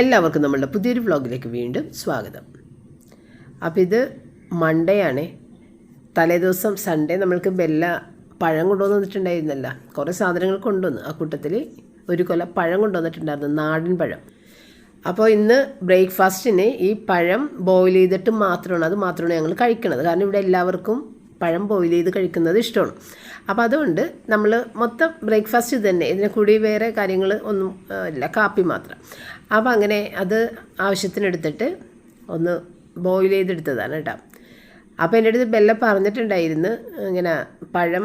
എല്ലാവർക്കും നമ്മളുടെ പുതിയൊരു വ്ളോഗിലേക്ക് വീണ്ടും സ്വാഗതം. അപ്പോൾ ഇത് മൺഡേ ആണ്. തലേദിവസം സൺഡേ നമ്മൾക്ക് വെല്ല പഴം കൊണ്ടുവന്ന് വന്നിട്ടുണ്ടായിരുന്നല്ല കുറേ സാധനങ്ങൾ കൊണ്ടുവന്ന്. ആ കൂട്ടത്തിൽ ഒരു കൊല പഴം കൊണ്ടുവന്നിട്ടുണ്ടായിരുന്നു. നാടൻ പഴം. അപ്പോൾ ഇന്ന് ബ്രേക്ക്ഫാസ്റ്റിന് ഈ പഴം ബോയിൽ ചെയ്തിട്ട് മാത്രമാണ്. അത് മാത്രമാണ് ഞങ്ങൾ കഴിക്കുന്നത് കാരണം ഇവിടെ എല്ലാവർക്കും പഴം ബോയിൽ ചെയ്ത് കഴിക്കുന്നത് ഇഷ്ടമാണ്. അപ്പോൾ അതുകൊണ്ട് നമ്മൾ മൊത്തം ബ്രേക്ക്ഫാസ്റ്റ് ഇത് തന്നെ. ഇതിനെ കൂടി വേറെ കാര്യങ്ങൾ ഒന്നും ഇല്ല. കാപ്പി മാത്രം. അപ്പോൾ അങ്ങനെ അത് ആവശ്യത്തിനെടുത്തിട്ട് ഒന്ന് ബോയിൽ ചെയ്തെടുത്തതാണ് കേട്ടോ. അപ്പോൾ എന്റെ അടുത്ത് ബെല്ല പറഞ്ഞിട്ടുണ്ടായിരുന്നു ഇങ്ങനെ പഴം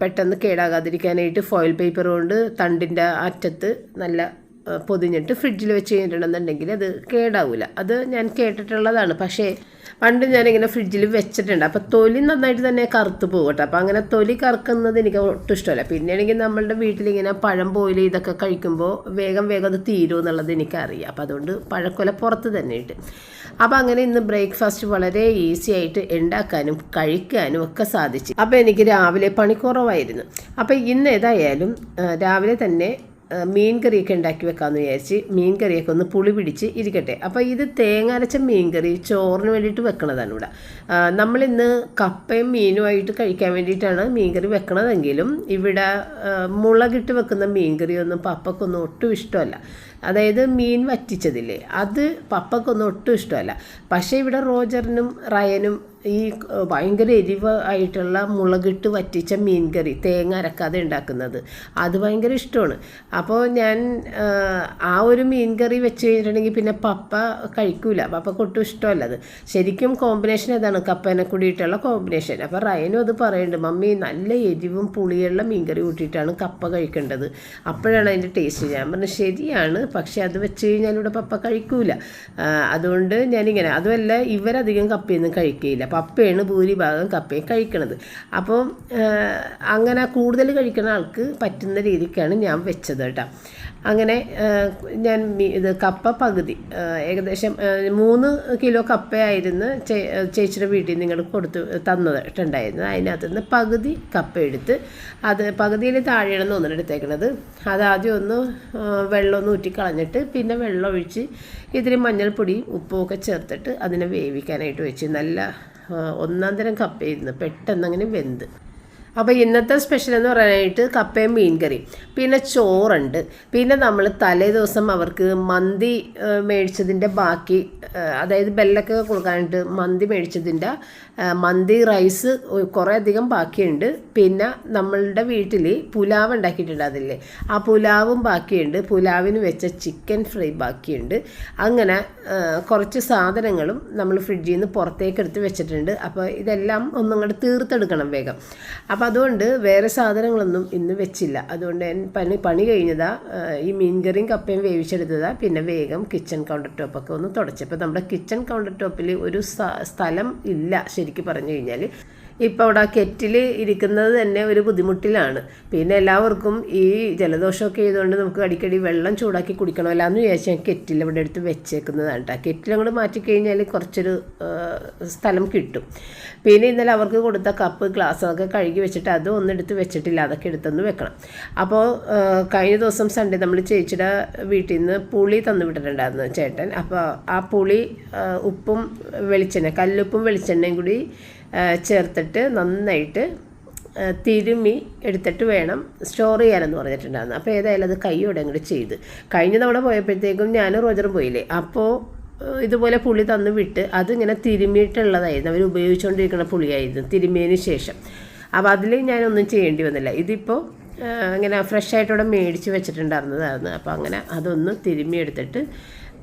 പെട്ടെന്ന് കേടാകാതിരിക്കാനായിട്ട് ഫോയിൽ പേപ്പർ കൊണ്ട് തണ്ടിന്റെ അറ്റത്ത് നല്ല പൊതിഞ്ഞിട്ട് ഫ്രിഡ്ജിൽ വെച്ച് കഴിഞ്ഞിട്ടുണ്ടെന്നുണ്ടെങ്കിൽ അത് കേടാവില്ല അത് ഞാൻ കേട്ടിട്ടുള്ളതാണ്. പക്ഷേ പണ്ട് ഞാനിങ്ങനെ ഫ്രിഡ്ജിൽ വെച്ചിട്ടുണ്ട്. അപ്പോൾ തൊലി നന്നായിട്ട് തന്നെ കറുത്ത് പോകട്ടെ അപ്പോൾ അങ്ങനെ തൊലി കറക്കുന്നത് എനിക്ക് ഒട്ടും ഇഷ്ടമല്ല. പിന്നെയാണെങ്കിൽ നമ്മളുടെ വീട്ടിലിങ്ങനെ പഴം പോയിൽ ഇതൊക്കെ കഴിക്കുമ്പോൾ വേഗം വേഗം അത് തീരും എന്നുള്ളത് എനിക്കറിയാം. അപ്പോൾ അതുകൊണ്ട് പഴക്കൊല പുറത്ത് തന്നെ ഇട്ട് അപ്പോൾ അങ്ങനെ ഇന്ന് ബ്രേക്ക്ഫാസ്റ്റ് വളരെ ഈസി ആയിട്ട് ഉണ്ടാക്കാനും കഴിക്കാനും ഒക്കെ സാധിച്ചു. അപ്പോൾ എനിക്ക് രാവിലെ പണി കുറവായിരുന്നു. അപ്പോൾ ഇന്ന് ഏതായാലും രാവിലെ തന്നെ മീൻ കറിയൊക്കെ ഉണ്ടാക്കി വെക്കാമെന്ന് വിചാരിച്ച് മീൻ കറിയൊക്കെ ഒന്ന് പുളി പിടിച്ച് ഇരിക്കട്ടെ. അപ്പോൾ ഇത് തേങ്ങ അരച്ച മീൻ കറി ചോറിന് വേണ്ടിയിട്ട് വെക്കണതാണ് ഇവിടെ. നമ്മളിന്ന് കപ്പയും മീനുമായിട്ട് കഴിക്കാൻ വേണ്ടിയിട്ടാണ് മീൻ കറി വെക്കണതെങ്കിലും ഇവിടെ മുളകിട്ട് വെക്കുന്ന മീൻ കറിയൊന്നും പപ്പക്കൊന്നും ഒട്ടും ഇഷ്ടമല്ല. അതായത് മീൻ വറ്റിച്ചതില്ലേ? അത് പപ്പക്കൊന്നും ഒട്ടും ഇഷ്ടമല്ല. പക്ഷേ ഇവിടെ റോജറിനും റയനും ഈ ഭയങ്കര എരിവ് ആയിട്ടുള്ള മുളകിട്ട് വറ്റിച്ച മീൻ കറി തേങ്ങ അരക്കാതെ ഉണ്ടാക്കുന്നത്. അത് ഭയങ്കര ഇഷ്ടമാണ്. അപ്പോൾ ഞാൻ ആ ഒരു മീൻ കറി വെച്ച് കഴിഞ്ഞിട്ടുണ്ടെങ്കിൽ പിന്നെ പപ്പ കഴിക്കൂല. പപ്പക്ക് ഒട്ടും ഇഷ്ടമല്ല അത്. ശരിക്കും കോമ്പിനേഷൻ ഏതാണ്? കപ്പനെ കൂടിയിട്ടുള്ള കോമ്പിനേഷൻ. അപ്പോൾ റയനും അത് പറയുന്നുണ്ട് മമ്മി നല്ല എരിവും പുളിയുള്ള മീൻ കറി കൂട്ടിയിട്ടാണ് കപ്പ കഴിക്കേണ്ടത്. അപ്പോഴാണ് അതിന്റെ ടേസ്റ്റ്. ഞാൻ പറഞ്ഞു ശരിയാണ് പക്ഷേ അത് വെച്ച് കഴിഞ്ഞാൽ ഇവിടെ പപ്പ കഴിക്കൂല. അതുകൊണ്ട് ഞാനിങ്ങനെ അതുമല്ല ഇവരധികം കപ്പയൊന്നും കഴിക്കുകയില്ല പപ്പയാണ് ഭൂരിഭാഗം കപ്പയും കഴിക്കണത്. അപ്പം അങ്ങനെ കൂടുതൽ കഴിക്കുന്ന ആൾക്ക് പറ്റുന്ന രീതിക്കാണ് ഞാൻ വെച്ചത് കേട്ടോ. അങ്ങനെ ഞാൻ ഇത് കപ്പ പകുതി ഏകദേശം മൂന്ന് കിലോ കപ്പയായിരുന്നു ചേച്ചിയുടെ വീട്ടിൽ നിങ്ങൾ കൊടുത്ത് തന്നിട്ടുണ്ടായിരുന്നു അതിനകത്ത് നിന്ന് പകുതി കപ്പ എടുത്ത് അത് പകുതിയിൽ താഴെയാണ് തോന്നുന്നു എടുത്തേക്കണത്. അത് ആദ്യം ഒന്ന് വെള്ളം ഒന്ന് ഊറ്റിക്കളഞ്ഞിട്ട് പിന്നെ വെള്ളം ഒഴിച്ച് ഇതിന് മഞ്ഞൾപ്പൊടിയും ഉപ്പുമൊക്കെ ചേർത്തിട്ട് അതിനെ വേവിക്കാനായിട്ട് വെച്ച്. നല്ല ഒന്നാം തരം കപ്പയായിരുന്നു പെട്ടെന്ന് അങ്ങനെ വെന്ത്. അപ്പോൾ ഇന്നത്തെ സ്പെഷ്യൽ എന്ന് പറയാനായിട്ട് കപ്പയും മീൻ കറിയും പിന്നെ ചോറുണ്ട്. പിന്നെ നമ്മൾ തലേ ദിവസം അവർക്ക് മന്തി മേടിച്ചതിന്റെ ബാക്കി അതായത് ബെല്ലൊക്കെ കൊടുക്കാനായിട്ട് മന്തി മേടിച്ചതിന്റെ മന്തി റൈസ് കുറേ അധികം ബാക്കിയുണ്ട്. പിന്നെ നമ്മളുടെ വീട്ടിൽ പുലാവ് ഉണ്ടാക്കിയിട്ടുണ്ട് അതില്ലേ ആ പുലാവും ബാക്കിയുണ്ട്. പുലാവിന് വെച്ച ചിക്കൻ ഫ്രൈ ബാക്കിയുണ്ട്. അങ്ങനെ കുറച്ച് സാധനങ്ങളും നമ്മൾ ഫ്രിഡ്ജിൽ നിന്ന് പുറത്തേക്ക് എടുത്ത് വെച്ചിട്ടുണ്ട്. അപ്പോൾ ഇതെല്ലാം ഒന്നും കൂടെ തീർത്തെടുക്കണം വേഗം. അപ്പോൾ അതുകൊണ്ട് വേറെ സാധനങ്ങളൊന്നും ഇന്ന് വെച്ചില്ല. അതുകൊണ്ട് പണി പണി കഴിഞ്ഞതാ. ഈ മീൻകറിയും കപ്പയും വേവിച്ചെടുത്തതാ. പിന്നെ വേഗം കിച്ചൺ കൗണ്ടർ ടോപ്പൊക്കെ ഒന്ന് തുടച്ചു. അപ്പോൾ നമ്മുടെ കിച്ചൺ കൗണ്ടർ ടോപ്പിൽ ഒരു സ്ഥലം ഇല്ല. ശരിക്കും പറഞ്ഞു കഴിഞ്ഞാൽ ഇപ്പോൾ അവിടെ കെറ്റിൽ ഇരിക്കുന്നത് തന്നെ ഒരു ബുദ്ധിമുട്ടിലാണ്. പിന്നെ എല്ലാവർക്കും ഈ ജലദോഷമൊക്കെ ചെയ്തുകൊണ്ട് നമുക്ക് അടിക്കടി വെള്ളം ചൂടാക്കി കുടിക്കണമല്ലോ എന്ന് വിചാരിച്ച് ഞാൻ കെറ്റിൽ ഇവിടെ എടുത്ത് വെച്ചേക്കുന്നതാണ് കേട്ടോ കെറ്റിൽ അങ്ങോട്ട് മാറ്റിക്കഴിഞ്ഞാൽ കുറച്ചൊരു സ്ഥലം കിട്ടും. പിന്നെ ഇന്നലെ അവർക്ക് കൊടുത്ത കപ്പ് ഗ്ലാസ് ഒക്കെ കഴുകി വെച്ചിട്ട് അതും ഒന്നും എടുത്ത് വെച്ചിട്ടില്ല. അതൊക്കെ എടുത്തൊന്ന് വെക്കണം. അപ്പോൾ കഴിഞ്ഞ ദിവസം സൺഡേ നമ്മൾ ചേച്ചിയുടെ വീട്ടിൽ നിന്ന് പുളി തന്നു വിട്ടിട്ടുണ്ടായിരുന്നു ചേട്ടൻ. അപ്പോൾ ആ പുളി ഉപ്പും വെളിച്ചെണ്ണ കല്ലുപ്പും വെളിച്ചെണ്ണയും കൂടി ചേർത്തിട്ട് നന്നായിട്ട് തിരുമി എടുത്തിട്ട് വേണം സ്റ്റോർ ചെയ്യാനെന്ന് പറഞ്ഞിട്ടുണ്ടായിരുന്നു. അപ്പോൾ ഏതായാലും അത് കൈയോടെ അങ്ങോട്ട് ചെയ്ത്. കഴിഞ്ഞ തവണ പോയപ്പോഴത്തേക്കും ഞാനും റോജറും പോയില്ലേ? അപ്പോൾ ഇതുപോലെ പുളി തന്നു വിട്ട് അതിങ്ങനെ തിരുമിയിട്ടുള്ളതായിരുന്നു. അവർ ഉപയോഗിച്ചുകൊണ്ടിരിക്കുന്ന പുളിയായിരുന്നു തിരുമിയതിന് ശേഷം. അപ്പോൾ അതിൽ ഞാനൊന്നും ചെയ്യേണ്ടി വന്നില്ല. ഇതിപ്പോൾ ഇങ്ങനെ ഫ്രഷ് ആയിട്ട് ഇവിടെ മേടിച്ച് വെച്ചിട്ടുണ്ടായിരുന്നതായിരുന്നു. അപ്പോൾ അങ്ങനെ അതൊന്ന് തിരുമിയെടുത്തിട്ട്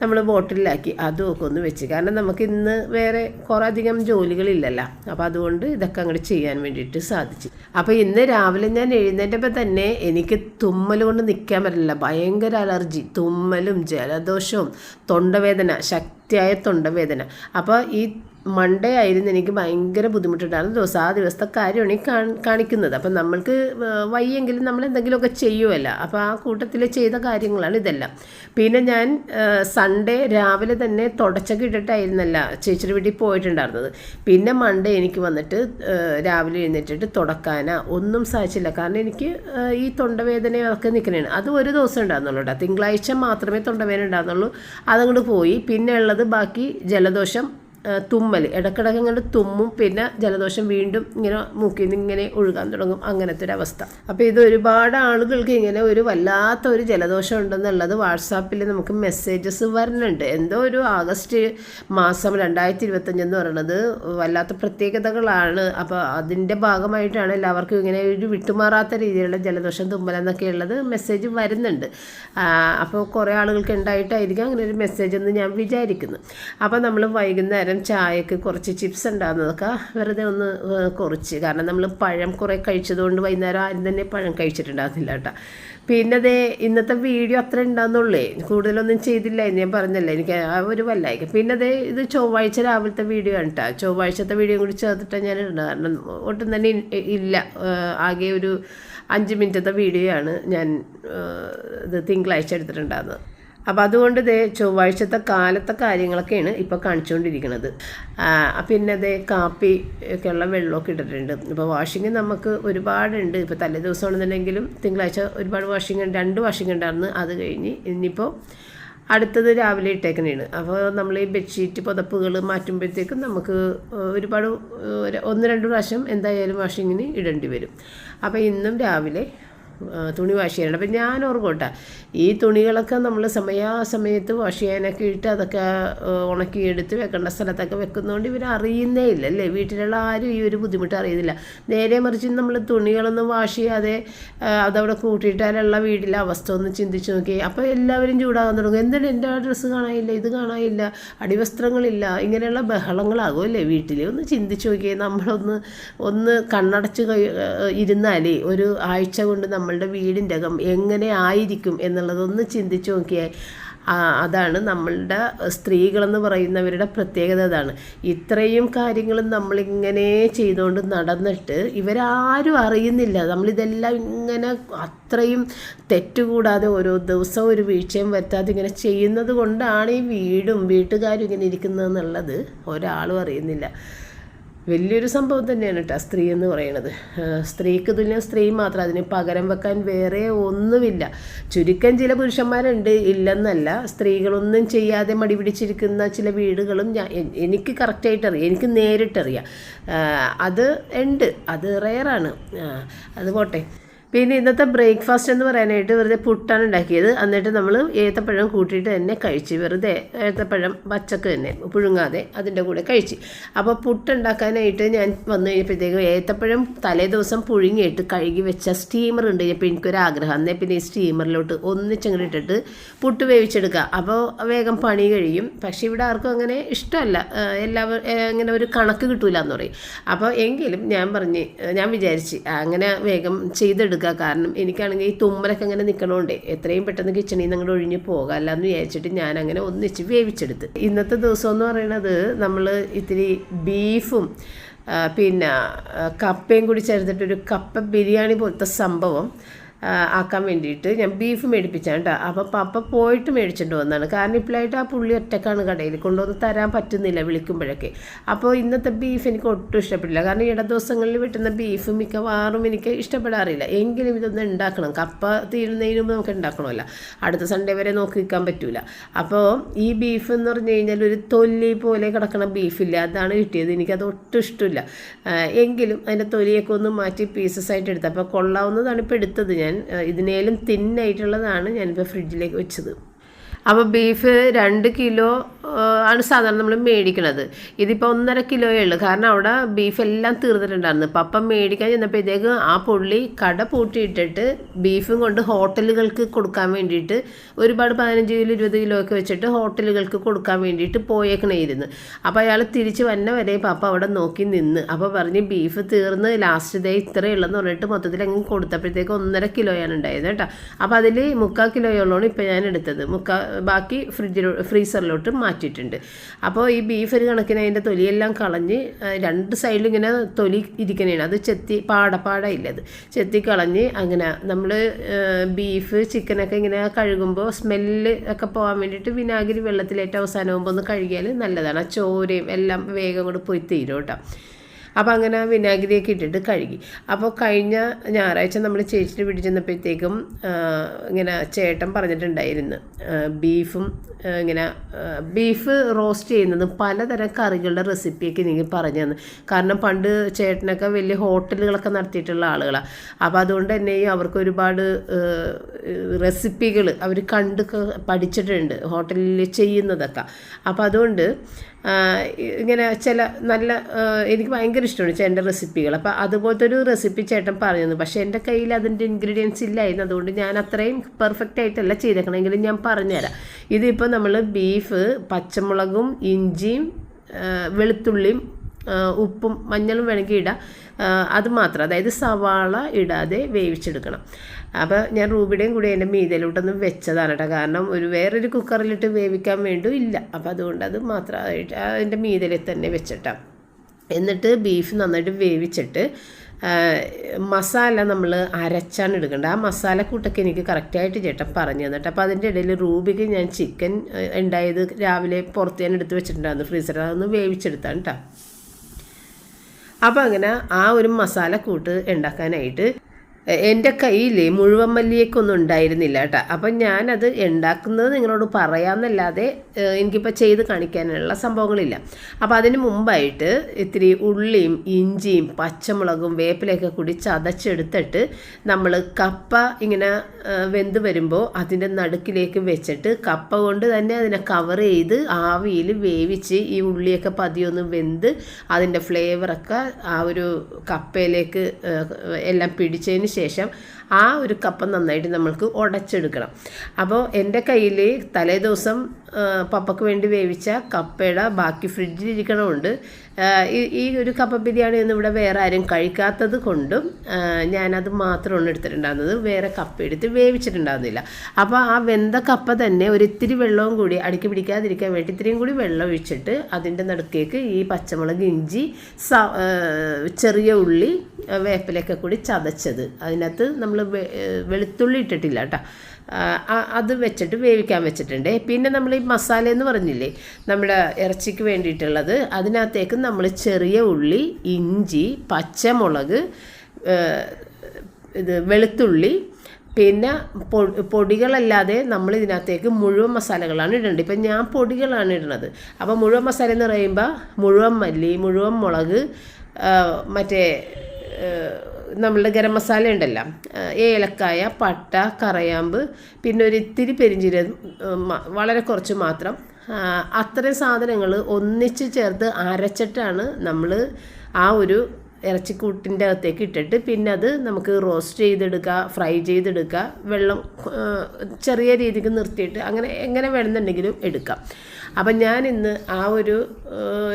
നമ്മൾ ബോട്ടിലാക്കി അതുമൊക്കെ ഒന്ന് വെച്ച്. കാരണം നമുക്ക് ഇന്ന് വേറെ കുറേ അധികം ജോലികളില്ലല്ലോ. അപ്പോൾ അതുകൊണ്ട് ഇതൊക്കെ അങ്ങോട്ട് ചെയ്യാൻ വേണ്ടിയിട്ട് സാധിച്ചു. അപ്പോൾ ഇന്ന് രാവിലെ ഞാൻ എഴുന്നേറ്റപ്പോൾ തന്നെ എനിക്ക് തുമ്മൽ കൊണ്ട് നിൽക്കാൻ പറ്റില്ല. ഭയങ്കര അലർജി. തുമ്മലും ജലദോഷവും തൊണ്ടവേദന ശക്തിയായ തൊണ്ടവേദന. അപ്പോൾ ഈ മൺഡേ ആയിരുന്നു എനിക്ക് ഭയങ്കര ബുദ്ധിമുട്ടുണ്ടായിരുന്ന ദിവസം ആ ദിവസത്തെ കാര്യമാണ് ഈ കാണിക്കുന്നത്. അപ്പം നമ്മൾക്ക് വയ്യെങ്കിലും നമ്മൾ എന്തെങ്കിലുമൊക്കെ ചെയ്യുമല്ലോ അപ്പോൾ ആ കൂട്ടത്തിൽ ചെയ്ത കാര്യങ്ങളാണ് ഇതെല്ലാം. പിന്നെ ഞാൻ സൺഡേ രാവിലെ തന്നെ തുടച്ചൊക്കെ ഇട്ടിട്ടായിരുന്നല്ല ചേച്ചിയുടെ വീട്ടിൽ പോയിട്ടുണ്ടായിരുന്നത്. പിന്നെ മൺഡേ എനിക്ക് വന്നിട്ട് രാവിലെ എഴുന്നേറ്റിട്ട് തുടക്കാനാ ഒന്നും സാധിച്ചില്ല. കാരണം എനിക്ക് ഈ തൊണ്ടവേദനയൊക്കെ നിൽക്കണേണ് അത് ഒരു ദിവസം ഉണ്ടായിരുന്നുള്ളൂ കേട്ടോ. തിങ്കളാഴ്ച മാത്രമേ തൊണ്ടവേദന ഉണ്ടായിരുന്നുള്ളൂ. അതങ്ങോട്ട് പോയി. പിന്നെ ഉള്ളത് ബാക്കി ജലദോഷം തുമ്മൽ ഇടക്കിടക്ക് ഇങ്ങനെ തുമ്മും പിന്നെ ജലദോഷം വീണ്ടും ഇങ്ങനെ മൂക്കിൽ നിന്ന് ഇങ്ങനെ ഒഴുകാൻ തുടങ്ങും. അങ്ങനത്തെ ഒരു അവസ്ഥ. അപ്പോൾ ഇത് ഒരുപാട് ആളുകൾക്ക് ഇങ്ങനെ ഒരു വല്ലാത്ത ഒരു ജലദോഷം ഉണ്ടെന്നുള്ളത് വാട്സാപ്പിൽ നമുക്ക് മെസ്സേജസ് വരുന്നുണ്ട്. എന്തോ ഒരു ആഗസ്റ്റ് മാസം രണ്ടായിരത്തി ഇരുപത്തഞ്ചെന്ന് പറയുന്നത് വല്ലാത്ത പ്രത്യേകതകളാണ്. അപ്പോൾ അതിന്റെ ഭാഗമായിട്ടാണ് എല്ലാവർക്കും ഇങ്ങനെ ഒരു വിട്ടുമാറാത്ത രീതിയിലുള്ള ജലദോഷം തുമ്മൽ എന്നൊക്കെ ഉള്ളത് മെസ്സേജ് വരുന്നുണ്ട്. അപ്പോൾ കുറേ ആളുകൾക്ക് ഉണ്ടായിട്ടായിരിക്കും അങ്ങനെ ഒരു മെസ്സേജ് എന്ന് ഞാൻ വിചാരിക്കുന്നു. അപ്പോൾ നമ്മൾ വൈകുന്നേരം നേരം ചായക്ക് കുറച്ച് ചിപ്സ് ഉണ്ടാകുന്നതൊക്കെ വെറുതെ ഒന്ന് കുറച്ച്. കാരണം നമ്മൾ പഴം കുറേ കഴിച്ചതുകൊണ്ട് വൈകുന്നേരം ആരും തന്നെ പഴം കഴിച്ചിട്ടുണ്ടാകുന്നില്ല കേട്ടോ. പിന്നെ അതേ ഇന്നത്തെ വീഡിയോ അത്ര ഉണ്ടാകുന്നുള്ളേ കൂടുതലൊന്നും ചെയ്തില്ല എന്ന് ഞാൻ പറഞ്ഞല്ലേ. എനിക്ക് ആ ഒരു വല്ലായിരിക്കും പിന്നെ അതേ ഇത് ചൊവ്വാഴ്ച രാവിലത്തെ വീഡിയോ ആണ് കേട്ടോ. ചൊവ്വാഴ്ചത്തെ വീഡിയോ കൂടി ചേർത്തിട്ടാണ് ഞാൻ ഇടുന്നത്. കാരണം ഒട്ടും തന്നെ ഇല്ല. ആകെ ഒരു അഞ്ച് മിനിറ്റത്തെ വീഡിയോ ആണ് ഞാൻ ഇത് തിങ്കളാഴ്ച എടുത്തിട്ടുണ്ടാകുന്നത് അപ്പോൾ അതുകൊണ്ട് ഇതേ ചൊവ്വാഴ്ചത്തെ കാലത്തെ കാര്യങ്ങളൊക്കെയാണ് ഇപ്പോൾ കാണിച്ചുകൊണ്ടിരിക്കുന്നത് പിന്നെ ദേ കാപ്പി ഒക്കെയുള്ള വെള്ളമൊക്കെ ഇട്ടിട്ടുണ്ട്. ഇപ്പോൾ വാഷിങ് നമുക്ക് ഒരുപാടുണ്ട്. ഇപ്പോൾ തലേ ദിവസമാണെന്നുണ്ടെങ്കിലും തിങ്കളാഴ്ച ഒരുപാട് വാഷിംഗ് രണ്ട് വാഷിംഗ് ഉണ്ടായിരുന്നു. അത് കഴിഞ്ഞ് ഇനിയിപ്പോൾ അടുത്തത് രാവിലെ ഇട്ടേക്കണേണ് അപ്പോൾ നമ്മൾ ഈ ബെഡ്ഷീറ്റ് പുതപ്പുകൾ മാറ്റുമ്പോഴത്തേക്കും നമുക്ക് ഒരുപാട് ഒന്ന് രണ്ട് പ്രാവശ്യം എന്തായാലും വാഷിങ്ങിന് ഇടേണ്ടി വരും. അപ്പോൾ ഇന്നും രാവിലെ തുണി വാഷ് ചെയ്യാനുണ്ട് അപ്പം ഞാൻ ഓർക്കോട്ടെ ഈ തുണികളൊക്കെ നമ്മൾ സമയാസമയത്ത് വാഷ് ചെയ്യാനൊക്കെ ഇട്ട് അതൊക്കെ ഉണക്കിയെടുത്ത് വെക്കേണ്ട സ്ഥലത്തൊക്കെ വെക്കുന്നതുകൊണ്ട് ഇവർ അറിയുന്നേ ഇല്ല അല്ലേ? വീട്ടിലുള്ള ആരും ഈ ഒരു ബുദ്ധിമുട്ട് അറിയുന്നില്ല. നേരെ മറിച്ച് നമ്മൾ തുണികളൊന്നും വാഷ് ചെയ്യാതെ അതവിടെ കൂട്ടിയിട്ടാലുള്ള വീട്ടിലെ അവസ്ഥ ഒന്ന് ചിന്തിച്ച് നോക്കി. അപ്പോൾ എല്ലാവരും ചൂടാകാൻ തുടങ്ങും. എന്താണ് എന്റെ ഡ്രസ്സ് കാണാനില്ല ഇത് കാണാനില്ല അടിവസ്ത്രങ്ങളില്ല ഇങ്ങനെയുള്ള ബഹളങ്ങളാകും അല്ലേ? വീട്ടിൽ ഒന്ന് ചിന്തിച്ച് നോക്കിയേ നമ്മളൊന്ന് ഒന്ന് കണ്ണടച്ച് ഇരുന്നാലേ ഒരു ആഴ്ച കൊണ്ട് നമ്മൾ നമ്മളുടെ വീടിന്റെ അകം എങ്ങനെ ആയിരിക്കും എന്നുള്ളതൊന്ന് ചിന്തിച്ചു നോക്കിയാൽ അതാണ് നമ്മളുടെ സ്ത്രീകളെന്ന് പറയുന്നവരുടെ പ്രത്യേകത അതാണ്. ഇത്രയും കാര്യങ്ങളും നമ്മളിങ്ങനെ ചെയ്തുകൊണ്ട് നടന്നിട്ട് ഇവരാരും അറിയുന്നില്ല. നമ്മളിതെല്ലാം ഇങ്ങനെ അത്രയും തെറ്റുകൂടാതെ ഓരോ ദിവസവും ഒരു വീഴ്ചയും വരുത്താതെ ഇങ്ങനെ ചെയ്യുന്നത് കൊണ്ടാണ് ഈ വീടും വീട്ടുകാരും ഇങ്ങനെ ഇരിക്കുന്നതെന്നുള്ളത് ഒരാളും അറിയുന്നില്ല. വലിയൊരു സംഭവം തന്നെയാണ് കേട്ടോ സ്ത്രീ എന്ന് പറയുന്നത് സ്ത്രീക്ക് തുല്യം സ്ത്രീ മാത്രം അതിന് പകരം വെക്കാൻ വേറെ ഒന്നുമില്ല. ചുരുക്കം ചില പുരുഷന്മാരുണ്ട് ഇല്ലെന്നല്ല. സ്ത്രീകളൊന്നും ചെയ്യാതെ മടി പിടിച്ചിരിക്കുന്ന ചില വീടുകളും ഞാൻ എനിക്ക് കറക്റ്റായിട്ട് അറിയാം എനിക്ക് നേരിട്ടറിയാം. അത് ഉണ്ട് അത് റെയറാണ്. അത് പോട്ടെ. പിന്നെ ഇന്നത്തെ ബ്രേക്ക്ഫാസ്റ്റ് എന്ന് പറയാനായിട്ട് വെറുതെ പുട്ടാണ് ഉണ്ടാക്കിയത്. എന്നിട്ട് നമ്മൾ ഏത്തപ്പഴം കൂട്ടിയിട്ട് തന്നെ കഴിച്ചു വെറുതെ ഏത്തപ്പഴം പച്ചക്ക് തന്നെ പുഴുങ്ങാതെ അതിന്റെ കൂടെ കഴിച്ചു. അപ്പോൾ പുട്ടുണ്ടാക്കാനായിട്ട് ഞാൻ വന്നു കഴിഞ്ഞപ്പോഴത്തേക്കും ഏത്തപ്പഴം തലേ ദിവസം പുഴുങ്ങിയിട്ട് കഴുകി വെച്ച സ്റ്റീമർ ഉണ്ട് കഴിഞ്ഞപ്പോൾ എനിക്കൊരാഗ്രഹം. അന്നേ പിന്നെ ഈ സ്റ്റീമറിലോട്ട് ഒന്നിച്ചങ്ങോട്ട് ഇട്ടിട്ട് പുട്ട് വേവിച്ചെടുക്കുക. അപ്പോൾ വേഗം പണി കഴിയും. പക്ഷേ ഇവിടെ ആർക്കും അങ്ങനെ ഇഷ്ടമല്ല. എല്ലാവരും ഇങ്ങനെ ഒരു കണക്ക് കിട്ടൂല എന്ന് പറയും. അപ്പോൾ എങ്കിലും ഞാൻ പറഞ്ഞ് ഞാൻ വിചാരിച്ച് അങ്ങനെ വേഗം ചെയ്തെടുക്കുക എടുക്കുക. കാരണം എനിക്കാണെങ്കിൽ ഈ തുമ്മലൊക്കെ അങ്ങനെ നിൽക്കണോണ്ടേ എത്രയും പെട്ടെന്ന് കിച്ചണിൽ നിന്ന് അങ്ങോട്ട് ഒഴിഞ്ഞ് പോകാമല്ല എന്ന് വിചാരിച്ചിട്ട് ഞാൻ അങ്ങനെ ഒന്നിച്ച് വേവിച്ചെടുത്ത്. ഇന്നത്തെ ദിവസം എന്ന് പറയുന്നത് നമ്മൾ ഇത്തിരി ബീഫും പിന്നെ കപ്പയും കൂടി ചേർത്തിട്ടൊരു കപ്പ ബിരിയാണി പോലത്തെ സംഭവം. ആക്കാൻ വേണ്ടിയിട്ട് ഞാൻ ബീഫ് മേടിപ്പിച്ചാണ് കേട്ടോ. അപ്പോൾ പപ്പ പോയിട്ട് മേടിച്ചിട്ട് വന്നതാണ് കാരണം ഇപ്പോഴായിട്ട് ആ പുള്ളി ഒറ്റക്കാണ് കടയിൽ കൊണ്ടുവന്ന് തരാൻ പറ്റുന്നില്ല വിളിക്കുമ്പോഴൊക്കെ. അപ്പോൾ ഇന്നത്തെ ബീഫ് എനിക്ക് ഒട്ടും ഇഷ്ടപ്പെട്ടില്ല. കാരണം ഇട ദിവസങ്ങളിൽ വിട്ടുന്ന ബീഫ് മിക്കവാറും എനിക്ക് ഇഷ്ടപ്പെടാറില്ല. എങ്കിലും ഇതൊന്ന് ഉണ്ടാക്കണം കപ്പ തീരുന്നതിന് മുമ്പ് നമുക്ക് ഉണ്ടാക്കണമല്ല അടുത്ത സൺഡേ വരെ നോക്കി നിൽക്കാൻ പറ്റില്ല അപ്പോൾ ഈ ബീഫ് എന്ന് പറഞ്ഞു കഴിഞ്ഞാൽ ഒരു തൊല്ലി പോലെ കിടക്കണ ബീഫില്ല അതാണ് കിട്ടിയത്. എനിക്കത് ഒട്ടും ഇഷ്ടമില്ല. എങ്കിലും അതിന്റെ തൊലിയൊക്കെ ഒന്ന് മാറ്റി പീസസ് ആയിട്ട് എടുത്തത് അപ്പോൾ കൊള്ളാവുന്നതാണ് ഇപ്പോൾ എടുത്തത് ഞാൻ. ഞാൻ ഇതിനേലും തിന്നായിട്ടുള്ളതാണ് ഞാനിപ്പോൾ ഫ്രിഡ്ജിലേക്ക് വെച്ചത്. അപ്പോൾ ബീഫ് രണ്ട് കിലോ ആണ് സാധാരണ നമ്മൾ മേടിക്കണത്. ഇതിപ്പോൾ ഒന്നര കിലോയേ ഉള്ളൂ. കാരണം അവിടെ ബീഫ് എല്ലാം തീർന്നിട്ടുണ്ടായിരുന്നു. അപ്പം മേടിക്കാൻ ചെന്നപ്പോഴത്തേക്ക് ആ പുള്ളി കട പൂട്ടിയിട്ടിട്ട് ബീഫും കൊണ്ട് ഹോട്ടലുകൾക്ക് കൊടുക്കാൻ വേണ്ടിയിട്ട് ഒരുപാട് പതിനഞ്ച് കിലോ ഇരുപത് കിലോ ഒക്കെ വെച്ചിട്ട് ഹോട്ടലുകൾക്ക് കൊടുക്കാൻ വേണ്ടിയിട്ട് പോയേക്കണേയിരുന്നു അപ്പോൾ അയാൾ തിരിച്ച് വന്ന വരെ പപ്പ അവിടെ നോക്കി നിന്ന്. അപ്പോൾ പറഞ്ഞ് ബീഫ് തീർന്ന് ലാസ്റ്റ് ഡേ ഇത്രയേ ഉള്ളെന്ന് പറഞ്ഞിട്ട് മൊത്തത്തിൽ അങ്ങ് കൊടുത്തപ്പോഴത്തേക്ക് ഒന്നര കിലോയാണ് ഉണ്ടായത് കേട്ടോ. അപ്പോൾ അതിൽ മുക്കാൽ കിലോയുള്ളതാണ് ഇപ്പോൾ ഞാൻ എടുത്തത്. മുക്കാൽ ബാക്കി ഫ്രിഡ്ജിലോ ഫ്രീസറിലോട്ട് മാറ്റിയിട്ടുണ്ട്. അപ്പോൾ ഈ ബീഫ് ഒരു കണക്കിന് അതിന്റെ തൊലിയെല്ലാം കളഞ്ഞ് രണ്ട് സൈഡിലും ഇങ്ങനെ തൊലി ഇരിക്കണേണ്. അത് ചെത്തി പാടപ്പാടയില്ല അത്. ചെത്തി കളഞ്ഞ് അങ്ങനെ നമ്മൾ ബീഫ് ചിക്കനൊക്കെ ഇങ്ങനെ കഴുകുമ്പോൾ സ്മെല്ല് ഒക്കെ പോകാൻ വേണ്ടിയിട്ട് വിനാഗിരി വെള്ളത്തിലേറ്റ് അവസാനമാകുമ്പോൾ ഒന്ന് കഴുകിയാൽ നല്ലതാണ്. ചോരയും എല്ലാം വേഗം കൂടെ പോയി തീരും കേട്ടോ. അപ്പോൾ അങ്ങനെ ആ വിനാഗിരിയൊക്കെ ഇട്ടിട്ട് കഴുകി. അപ്പോൾ കഴിഞ്ഞ ഞായറാഴ്ച നമ്മൾ ചേച്ചിട്ട് വീട്ടിൽ ഇങ്ങനെ ചേട്ടൻ പറഞ്ഞിട്ടുണ്ടായിരുന്നു ബീഫും ഇങ്ങനെ ബീഫ് റോസ്റ്റ് ചെയ്യുന്നത് പലതരം കറികളുടെ റെസിപ്പിയൊക്കെ നിങ്ങൾ പറഞ്ഞു തന്നു. കാരണം പണ്ട് ചേട്ടനൊക്കെ വലിയ ഹോട്ടലുകളൊക്കെ നടത്തിയിട്ടുള്ള ആളുകളാണ് അപ്പോൾ അതുകൊണ്ട് തന്നെ അവർക്ക് ഒരുപാട് റെസിപ്പികൾ അവർ കണ്ട് പഠിച്ചിട്ടുണ്ട് ഹോട്ടലിൽ ചെയ്യുന്നതൊക്കെ. അപ്പോൾ അതുകൊണ്ട് ഇങ്ങനെ ചില നല്ല എനിക്ക് ഭയങ്കര ഇഷ്ടമാണ് ചേട്ടന്റെ റെസിപ്പികൾ അപ്പോൾ അതുപോലത്തെ ഒരു റെസിപ്പി ചേട്ടൻ പറഞ്ഞു പക്ഷേ എന്റെ കയ്യിൽ അതിന്റെ ഇൻഗ്രീഡിയൻസ് ഇല്ലായിരുന്നു. അതുകൊണ്ട് ഞാൻ അത്രയും പെർഫെക്റ്റ് ആയിട്ടല്ല ചെയ്തേക്കണമെങ്കിലും ഞാൻ പറഞ്ഞുതരാം. ഇതിപ്പോൾ നമ്മൾ ബീഫ് പച്ചമുളകും ഇഞ്ചിയും വെളുത്തുള്ളിയും ഉപ്പും മഞ്ഞളും വേണമെങ്കിൽ ഇടാം. അത് മാത്രം. അതായത് സവാള ഇടാതെ വേവിച്ചെടുക്കണം. അപ്പോൾ ഞാൻ റൂബിയുടെയും കൂടി എന്റെ മീതയിലോട്ടൊന്ന് വെച്ചതാണ് കേട്ടോ കാരണം ഒരു വേറൊരു കുക്കറിലിട്ട് വേവിക്കാൻ വേണ്ടി ഇല്ല. അപ്പോൾ അതുകൊണ്ട് അത് മാത്രമായിട്ട് അതിന്റെ മീതയിൽ തന്നെ വെച്ചിട്ടാണ് എന്നിട്ട് ബീഫ് നന്നായിട്ട് വേവിച്ചിട്ട് മസാല നമ്മൾ അരച്ചാണ് എടുക്കേണ്ടത് ആ മസാല കൂട്ടൊക്കെ എനിക്ക് കറക്റ്റായിട്ട് ചേട്ടൻ പറഞ്ഞു തന്നിട്ട്. അപ്പോൾ അതിന്റെ ഇടയിൽ റൂബിക്ക് ഞാൻ ചിക്കൻ ഉണ്ടായത് രാവിലെ പുറത്ത് ഞാൻ എടുത്ത് വെച്ചിട്ടുണ്ടായിരുന്നു. ഫ്രീസറിൽ അതൊന്ന് വേവിച്ചെടുത്താണ് കേട്ടോ അപ്പോൾ അങ്ങനെ ആ ഒരു മസാല കൂട്ട് ഉണ്ടാക്കാനായിട്ട് എന്റെ കയ്യിൽ മുഴുവൻ മല്ലിയൊക്കൊന്നും ഉണ്ടായിരുന്നില്ല കേട്ടോ. അപ്പം ഞാനത് ഉണ്ടാക്കുന്നത് നിങ്ങളോട് പറയാമെന്നല്ലാതെ എനിക്കിപ്പോൾ ചെയ്ത് കാണിക്കാനുള്ള സംഭവങ്ങളില്ല. അപ്പോൾ അതിന് മുമ്പായിട്ട് ഇത്തിരി ഉള്ളിയും ഇഞ്ചിയും പച്ചമുളകും വേപ്പിലയൊക്കെ കൂടി ചതച്ചെടുത്തിട്ട് നമ്മൾ കപ്പ ഇങ്ങനെ വെന്ത് വരുമ്പോൾ അതിന്റെ നടുക്കിലേക്ക് വെച്ചിട്ട് കപ്പ കൊണ്ട് തന്നെ അതിനെ കവർ ചെയ്ത് ആവിയിൽ വേവിച്ച് ഈ ഉള്ളിയൊക്കെ പതിയൊന്ന് വെന്ത് അതിന്റെ ഫ്ലേവറൊക്കെ ആ ഒരു കപ്പയിലേക്ക് എല്ലാം പിടിച്ചതിന് ശേഷം ആ ഒരു കപ്പ നന്നായിട്ട് നമ്മൾക്ക് ഉടച്ചെടുക്കണം. അപ്പോൾ എന്റെ കയ്യിൽ തലേ ദിവസം പപ്പയ്ക്ക് വേണ്ടി വേവിച്ച കപ്പയുടെ ബാക്കി ഫ്രിഡ്ജിലിരിക്കണമുണ്ട്. ഈ ഒരു കപ്പ ബിരിയാണി ഒന്നും ഇവിടെ വേറെ ആരും കഴിക്കാത്തത് കൊണ്ടും ഞാനത് മാത്രമാണ് എടുത്തിട്ടുണ്ടാകുന്നത് വേറെ കപ്പ എടുത്ത് വേവിച്ചിട്ടുണ്ടാകുന്നില്ല അപ്പോൾ ആ വെന്ത കപ്പ തന്നെ ഒരു ഇത്തിരി വെള്ളവും കൂടി അടുക്കി പിടിക്കാതിരിക്കാൻ വേണ്ടി ഇത്രയും കൂടി വെള്ളം ഒഴിച്ചിട്ട് അതിന്റെ നടുക്കേക്ക് ഈ പച്ചമുളക് ഇഞ്ചി ചെറിയ ഉള്ളി വേപ്പിലൊക്കെ കൂടി ചതച്ചത്. അതിനകത്ത് നമ്മൾ വെളുത്തുള്ളി ഇട്ടിട്ടില്ല കേട്ടോ അത് വെച്ചിട്ട് വേവിക്കാൻ വെച്ചിട്ടുണ്ട്. പിന്നെ നമ്മൾ ഈ മസാല എന്ന് പറഞ്ഞില്ലേ നമ്മുടെ ഇറച്ചിക്ക് വേണ്ടിയിട്ടുള്ളത് അതിനകത്തേക്ക് നമ്മൾ ചെറിയ ഉള്ളി ഇഞ്ചി പച്ചമുളക് ഇത് വെളുത്തുള്ളി പിന്നെ പൊടികളല്ലാതെ നമ്മൾ ഇതിനകത്തേക്ക് മുഴുവൻ മസാലകളാണ് ഇടേണ്ടത്. ഇപ്പം ഞാൻ പൊടികളാണ് ഇടുന്നത് അപ്പോൾ മുഴുവൻ മസാല എന്ന് പറയുമ്പോൾ മുഴുവൻ മല്ലി മുഴുവൻ മുളക് മറ്റേ നമ്മളുടെ ഗരം മസാല ഉണ്ടല്ലോ ഏലക്കായ പട്ട കറയാമ്പ് പിന്നെ ഒരു ഇത്തിരി പെരിഞ്ചീരകം വളരെ കുറച്ച് മാത്രം. അത്രയും സാധനങ്ങൾ ഒന്നിച്ച് ചേർത്ത് അരച്ചിട്ടാണ് നമ്മൾ ആ ഒരു ഇറച്ചിക്കൂട്ടിന്റെ അകത്തേക്ക് ഇട്ടിട്ട് പിന്നെ അത് നമുക്ക് റോസ്റ്റ് ചെയ്തെടുക്കുക ഫ്രൈ ചെയ്തെടുക്കുക വെള്ളം ചെറിയ രീതിക്ക് നിർത്തിയിട്ട് അങ്ങനെ എങ്ങനെ വേണമെന്നുണ്ടെങ്കിലും എടുക്കാം. അപ്പം ഞാൻ ഇന്ന് ആ ഒരു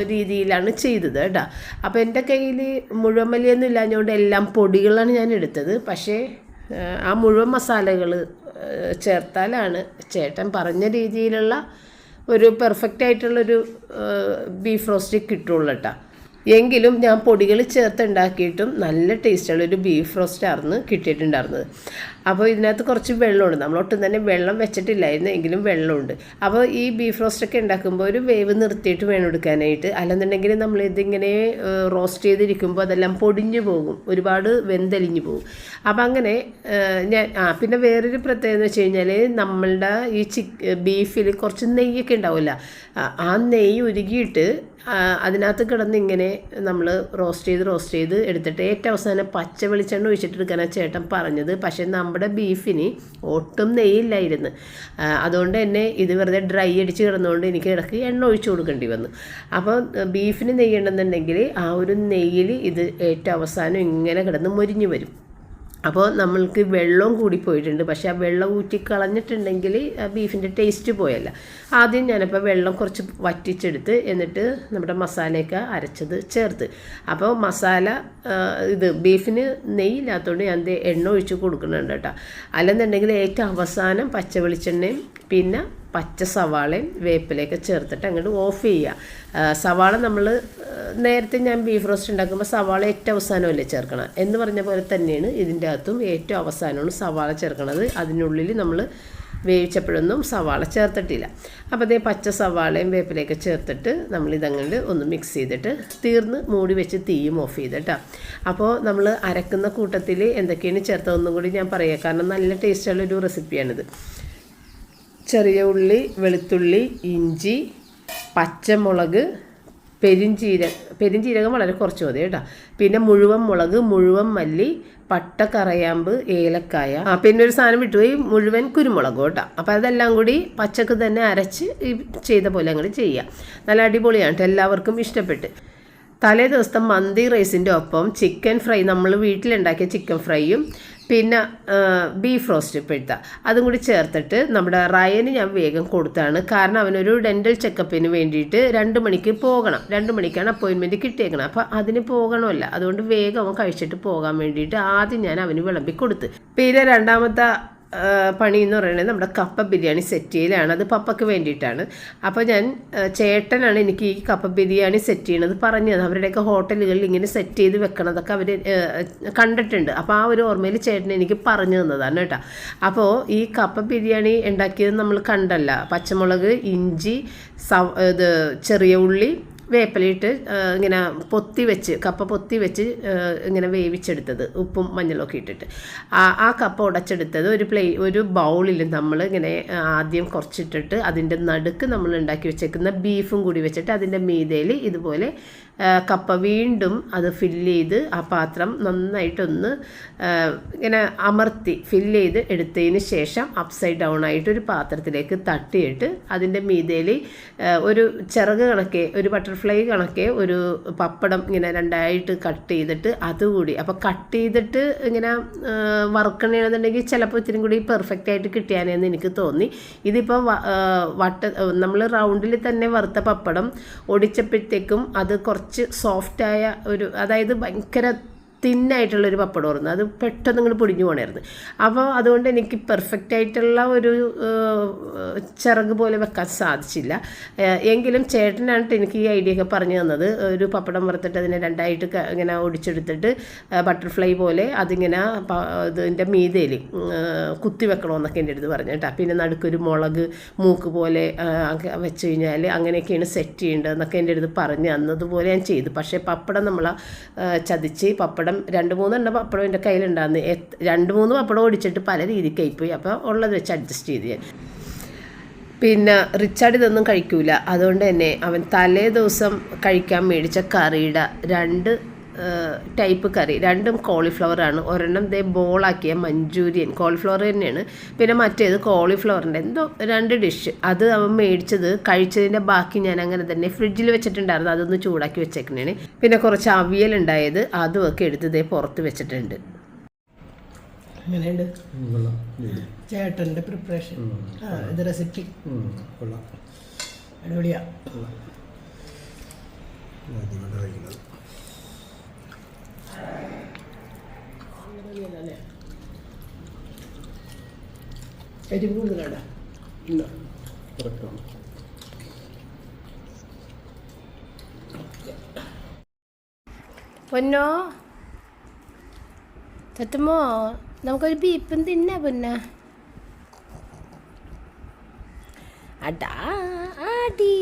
രീതിയിലാണ് ചെയ്തത് കേട്ടോ. അപ്പോൾ എന്റെ കയ്യിൽ മുഴുവൻ മല്ലിയൊന്നും ഇല്ലാഞ്ഞുകൊണ്ട് എല്ലാം പൊടികളാണ് ഞാൻ എടുത്തത്. പക്ഷേ ആ, മുഴുവൻ മസാലകൾ ചേർത്താലാണ് ചേട്ടൻ പറഞ്ഞ രീതിയിലുള്ള ഒരു പെർഫെക്റ്റ് ആയിട്ടുള്ളൊരു ബീഫ് റോസ്റ്റ് കിട്ടുള്ളൂ കേട്ടോ. എങ്കിലും ഞാൻ പൊടികൾ ചേർത്ത് ഉണ്ടാക്കിയിട്ടും നല്ല ടേസ്റ്റുള്ളൊരു ബീഫ് റോസ്റ്റ് ആയിരുന്നു കിട്ടിയിട്ടുണ്ടായിരുന്നത്. അപ്പോൾ ഇതിനകത്ത് കുറച്ച് വെള്ളമുണ്ട്. നമ്മളൊട്ടും തന്നെ വെള്ളം വെച്ചിട്ടില്ലായിരുന്നു എങ്കിലും വെള്ളമുണ്ട്. അപ്പോൾ ഈ ബീഫ് റോസ്റ്റൊക്കെ ഉണ്ടാക്കുമ്പോൾ ഒരു വേവ് നിർത്തിയിട്ട് വേണം എടുക്കാനായിട്ട്. അല്ലെന്നുണ്ടെങ്കിൽ നമ്മൾ ഇതിങ്ങനെ റോസ്റ്റ് ചെയ്തിരിക്കുമ്പോൾ അതെല്ലാം പൊടിഞ്ഞു പോകും. ഒരുപാട് വെന്തലിഞ്ഞു പോകും. അപ്പോൾ അങ്ങനെ ഞാൻ ആ പിന്നെ വേറൊരു പ്രത്യേകത എന്ന് വെച്ച് കഴിഞ്ഞാൽ നമ്മളുടെ ഈ ചിക്ക് ബീഫിൽ കുറച്ച് നെയ്യൊക്കെ ഉണ്ടാവില്ല ആ- നെയ്യ് ഉരുകിയിട്ട് അതിനകത്ത് കിടന്ന് ഇങ്ങനെ നമ്മൾ റോസ്റ്റ് ചെയ്ത് റോസ്റ്റ് ചെയ്ത് എടുത്തിട്ട് ഏറ്റവും അവസാനം പച്ച വെളിച്ചെണ്ണ ഒഴിച്ചിട്ട് എടുക്കാനാണ് ചേട്ടൻ പറഞ്ഞത്. പക്ഷേ നമ്മുടെ ബീഫിന് ഒട്ടും നെയ്യില്ലായിരുന്നു. അതുകൊണ്ട് തന്നെ ഇത് വെറുതെ ഡ്രൈ അടിച്ച് കിടന്നുകൊണ്ട് എനിക്ക് ഇടയ്ക്ക് എണ്ണ ഒഴിച്ചു കൊടുക്കേണ്ടി വന്നു. അപ്പോൾ ബീഫിന് നെയ്യണമെന്നുണ്ടെങ്കിൽ ആ ഒരു നെയ്യിൽ ഇത് ഏറ്റവും അവസാനം ഇങ്ങനെ കിടന്ന് മൊരിഞ്ഞു വരും. അപ്പോൾ നമ്മൾക്ക് വെള്ളവും കൂടി പോയിട്ടുണ്ട്. പക്ഷേ ആ വെള്ളം ഊറ്റി കളഞ്ഞിട്ടുണ്ടെങ്കിൽ ബീഫിന്റെ ടേസ്റ്റ് പോയല്ല. ആദ്യം ഞാനിപ്പോൾ വെള്ളം കുറച്ച് വറ്റിച്ചെടുത്ത് എന്നിട്ട് നമ്മുടെ മസാലയൊക്കെ അരച്ചത് ചേർത്ത്. അപ്പോൾ മസാല ഇത് ബീഫിന് നെയ്യില്ലാത്തതുകൊണ്ട് ഞാൻ എണ്ണ ഒഴിച്ച് കൊടുക്കുന്നുണ്ട് കേട്ടോ. അല്ലെന്നുണ്ടെങ്കിൽ ഏറ്റവും അവസാനം പച്ച വെളിച്ചെണ്ണയും പിന്നെ പച്ച സവാളയും വേപ്പിലയൊക്കെ ചേർത്തിട്ട് അങ്ങോട്ട് ഓഫ് ചെയ്യുക സവാള നമ്മൾ നേരത്തെ ഞാൻ ബീഫ് റോസ്റ്റ് ഉണ്ടാക്കുമ്പോൾ സവാള ഏറ്റവും അവസാനമല്ലേ ചേർക്കണം? എന്ന് പറഞ്ഞ പോലെ തന്നെയാണ് ഇതിന്റെ അകത്തും ഏറ്റവും അവസാനമാണ് സവാള ചേർക്കണത്. അതിനുള്ളിൽ നമ്മൾ വേവിച്ചപ്പോഴൊന്നും സവാള ചേർത്തിട്ടില്ല. അപ്പോൾ അതേ പച്ച സവാളയും വേപ്പിലയൊക്കെ ചേർത്തിട്ട് നമ്മൾ ഇതങ്ങോട്ട് ഒന്ന് മിക്സ് ചെയ്തിട്ട് തീർന്ന് മൂടി വെച്ച് തീയും ഓഫ് ചെയ്തിട്ടാ. അപ്പോൾ നമ്മൾ അരക്കുന്ന കൂട്ടത്തിൽ എന്തൊക്കെയാണ് ചേർത്തതെന്നും കൂടി ഞാൻ പറയാം. കാരണം നല്ല ടേസ്റ്റുള്ള ഒരു റെസിപ്പിയാണിത് ചെറിയ ഉള്ളി വെളുത്തുള്ളി ഇഞ്ചി പച്ചമുളക് പെരിഞ്ചീര പെരിഞ്ചീരകം വളരെ കുറച്ച് മതി കേട്ടോ. പിന്നെ മുഴുവൻ മുളക് മുഴുവൻ മല്ലി പട്ട കറയാമ്പ് ഏലക്കായ. ആ പിന്നെ ഒരു സാധനം വിട്ടുപോയി മുഴുവൻ കുരുമുളക് കേട്ടോ അപ്പോൾ അതെല്ലാം കൂടി പച്ചക്ക് തന്നെ അരച്ച് ഈ ചെയ്ത പോലെ അങ്ങോട്ട് ചെയ്യുക നല്ല അടിപൊളിയാണ്. എല്ലാവർക്കും ഇഷ്ടപ്പെട്ട്. തലേ ദിവസത്തെ മന്തി റൈസിന്റെ ഒപ്പം ചിക്കൻ ഫ്രൈ. നമ്മൾ വീട്ടിലുണ്ടാക്കിയ ചിക്കൻ ഫ്രൈയും പിന്നെ ബീഫ് റോസ്റ്റ് ഇപ്പോഴത്തെ അതും കൂടി ചേർത്തിട്ട് നമ്മുടെ റയന് ഞാൻ വേഗം കൊടുത്താണ്. കാരണം അവനൊരു ഡെന്റൽ ചെക്കപ്പിന് വേണ്ടിയിട്ട് രണ്ട് മണിക്ക് പോകണം. രണ്ട് മണിക്കാണ് അപ്പോയിൻമെന്റ് കിട്ടിയേക്കണം അപ്പോൾ അതിന് പോകണമല്ല. അതുകൊണ്ട് വേഗം അവൻ കഴിച്ചിട്ട് പോകാൻ വേണ്ടിയിട്ട് ആദ്യം ഞാൻ അവന് വിളമ്പി കൊടുത്ത്. പിന്നെ രണ്ടാമത്തെ പണി എന്ന് പറയുന്നത് നമ്മുടെ കപ്പ ബിരിയാണി സെറ്റ് ചെയ്യലാണ്. അത് പപ്പയ്ക്ക് വേണ്ടിയിട്ടാണ്. അപ്പോൾ ഞാൻ ചേട്ടനാണ് എനിക്ക് ഈ കപ്പ ബിരിയാണി സെറ്റ് ചെയ്യണത് പറഞ്ഞത്. അവരുടെയൊക്കെ ഹോട്ടലുകളിൽ ഇങ്ങനെ സെറ്റ് ചെയ്ത് വെക്കണതൊക്കെ അവർ കണ്ടിട്ടുണ്ട്. അപ്പോൾ ആ ഒരു ഓർമ്മയിൽ ചേട്ടൻ എനിക്ക് പറഞ്ഞു തന്നതാണ് കേട്ടോ. അപ്പോൾ ഈ കപ്പ ബിരിയാണി ഉണ്ടാക്കിയത് നമ്മൾ കണ്ടല്ല. പച്ചമുളക് ഇഞ്ചി സവ ഇത് ചെറിയ ഉള്ളി വേപ്പിലയിട്ട് ഇങ്ങനെ പൊത്തി വെച്ച് കപ്പ പൊത്തി വെച്ച് ഇങ്ങനെ വേവിച്ചെടുത്തത് ഉപ്പും മഞ്ഞളൊക്കെ ഇട്ടിട്ട്. ആ ആ കപ്പ ഉടച്ചെടുത്തത് ഒരു പ്ലേ ഒരു ബൗളിൽ നമ്മൾ ഇങ്ങനെ ആദ്യം കുറച്ചിട്ടിട്ട് അതിന്റെ നടുക്ക് നമ്മൾ ഉണ്ടാക്കി വെച്ചേക്കുന്ന ബീഫും കൂടി വെച്ചിട്ട് അതിന്റെ മീതയിൽ ഇതുപോലെ കപ്പ വീണ്ടും അത് ഫില്ല് ചെയ്ത് ആ പാത്രം നന്നായിട്ടൊന്ന് ഇങ്ങനെ അമർത്തി ഫില്ല് ചെയ്ത് എടുത്തതിന് ശേഷം അപ്സൈഡ് ഡൗൺ ആയിട്ട് ഒരു പാത്രത്തിലേക്ക് തട്ടിയിട്ട് അതിന്റെ മീതയിൽ ഒരു ചിറക് കണക്കെ ഒരു ബട്ടർഫ്ലൈ കണക്കെ ഒരു പപ്പടം ഇങ്ങനെ രണ്ടായിട്ട് കട്ട് ചെയ്തിട്ട് അതുകൂടി. അപ്പോൾ കട്ട് ചെയ്തിട്ട് ഇങ്ങനെ വറുക്കണമെന്നുണ്ടെങ്കിൽ ചിലപ്പോൾ ഇത്തിരി കൂടി പെർഫെക്റ്റ് ആയിട്ട് കിട്ടിയാനെന്ന് എനിക്ക് തോന്നി. ഇതിപ്പോൾ വട്ട നമ്മൾ റൗണ്ടിൽ തന്നെ വറുത്ത പപ്പടം ഒടിച്ചപ്പോഴത്തേക്കും അത് കുറച്ച് സോഫ്റ്റായ ഒരു അതായത് ഭയങ്കര തിന്നായിട്ടുള്ളൊരു പപ്പടമായിരുന്നു അത് പെട്ടെന്ന് നിങ്ങൾ പൊടിഞ്ഞു പോകണമായിരുന്നു അപ്പോൾ അതുകൊണ്ട് എനിക്ക് പെർഫെക്റ്റ് ആയിട്ടുള്ള ഒരു ചിറക് പോലെ വെക്കാൻ സാധിച്ചില്ല. എങ്കിലും ചേട്ടനാണ് ട്ടോ എനിക്ക് ഈ ഐഡിയ ഒക്കെ പറഞ്ഞു തന്നത്. ഒരു പപ്പടം വറുത്തിട്ട് അതിനെ രണ്ടായിട്ട് ഇങ്ങനെ ഒടിച്ചെടുത്തിട്ട് ബട്ടർഫ്ലൈ പോലെ അതിങ്ങനെ ഇതിന്റെ മീതയിൽ കുത്തി വെക്കണമെന്നൊക്കെ എന്റെ അടുത്ത് പറഞ്ഞു കേട്ടോ. പിന്നെ നടുക്കൊരു മുളക് മൂക്ക് പോലെ വെച്ച് കഴിഞ്ഞാൽ അങ്ങനെയൊക്കെയാണ് സെറ്റ് ചെയ്യേണ്ടതെന്നൊക്കെ എന്റെ അടുത്ത് പറഞ്ഞു തന്നതുപോലെ ഞാൻ ചെയ്തു. പക്ഷേ പപ്പടം നമ്മൾ ചതിച്ച് പപ്പടം രണ്ട് മൂന്നെണ്ണം പപ്പടം എന്റെ കയ്യിലുണ്ടായിരുന്നു. രണ്ട് മൂന്ന് പപ്പടം ഓടിച്ചിട്ട് പല രീതിക്കായിപ്പോയി അപ്പോൾ ഉള്ളത് വെച്ച് അഡ്ജസ്റ്റ് ചെയ്ത് ഞാൻ. പിന്നെ റിച്ചാർഡ് ഇതൊന്നും കഴിക്കൂല. അതുകൊണ്ട് തന്നെ അവൻ തലേ ദിവസം കഴിക്കാൻ മേടിച്ച കറിയുടെ രണ്ട് ടൈപ്പ് കറി. രണ്ടും കോളിഫ്ലവറാണ് ഒരെണ്ണം ദേ ബോളാക്കിയ മഞ്ചൂരിയൻ. കോളിഫ്ലവർ തന്നെയാണ്. പിന്നെ മറ്റേത് കോളിഫ്ലവറിന്റെ എന്തോ രണ്ട് ഡിഷ് അത് അവൻ മേടിച്ചത് കഴിച്ചതിന്റെ ബാക്കി ഞാൻ അങ്ങനെ തന്നെ ഫ്രിഡ്ജിൽ വെച്ചിട്ടുണ്ടായിരുന്നു. അതൊന്ന് ചൂടാക്കി വെച്ചേക്കുന്നതാണ് പിന്നെ കുറച്ച് അവിയലുണ്ടായത് അതും ഒക്കെ എടുത്ത് ദേ പുറത്ത് വെച്ചിട്ടുണ്ട്. ചേട്ടന്റെ പ്രിപ്പറേഷൻ ആ ഇത് റെസിപ്പി കൊള്ളാം അടിപൊളിയാ ആദ്യമായിട്ട് കഴിക്കുന്നത് എരിവ് കൂടുതലാടാ ഉണ്ടോ കറക്റ്റാണ് പൊന്നോ? തത്തുമോ നമുക്കൊരു ബീപ്പും തിന്നാ പൊന്ന. അടാ ആടി